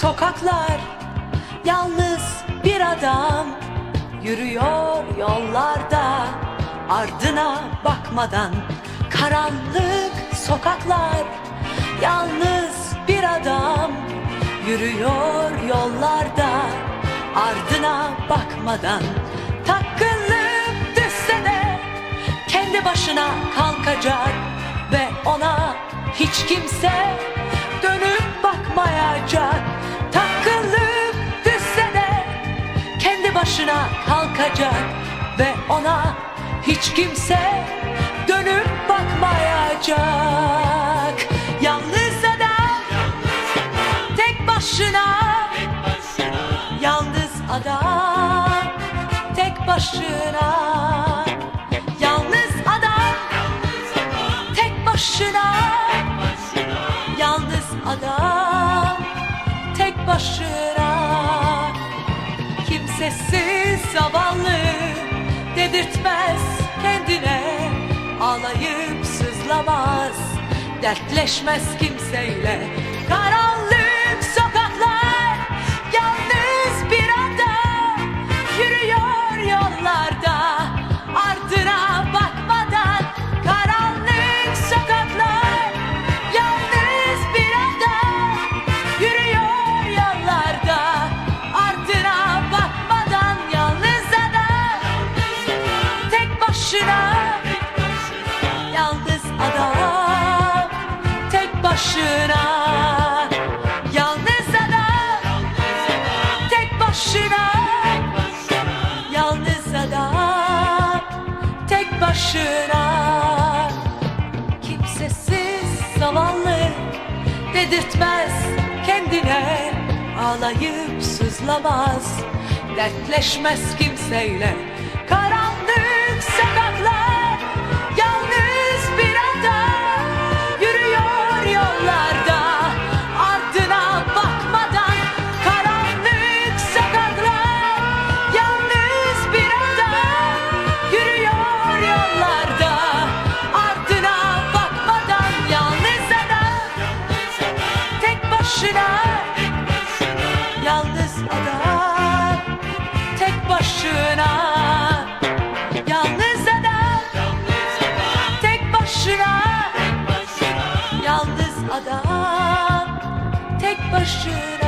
sokaklar Yalnız bir adam Yürüyor yollarda. Ardına bakmadan Karanlık sokaklar Yalnız bir adam Yürüyor yollarda. Ardına bakmadan Takılıp düşse de Kendi başına kalkacak Ve ona hiç kimse hiç kimse Dönüp bakmayacak. Yalnız adam Tek başına. Yalnız adam tek başına. Yalnız adam tek başına. Yalnız adam tek başına. Kimsesiz zavallı dedirtmez Ağlayıp sızlamaz. Dertleşmez kimseyle. Karanlık başına Kimsesiz zavallı dedirtmez kendine. Ağlayıp sızlamaz dertleşmez kimseyle. Karanlık Adam tek başına Yalnız adam tek başına Yalnız adam tek başına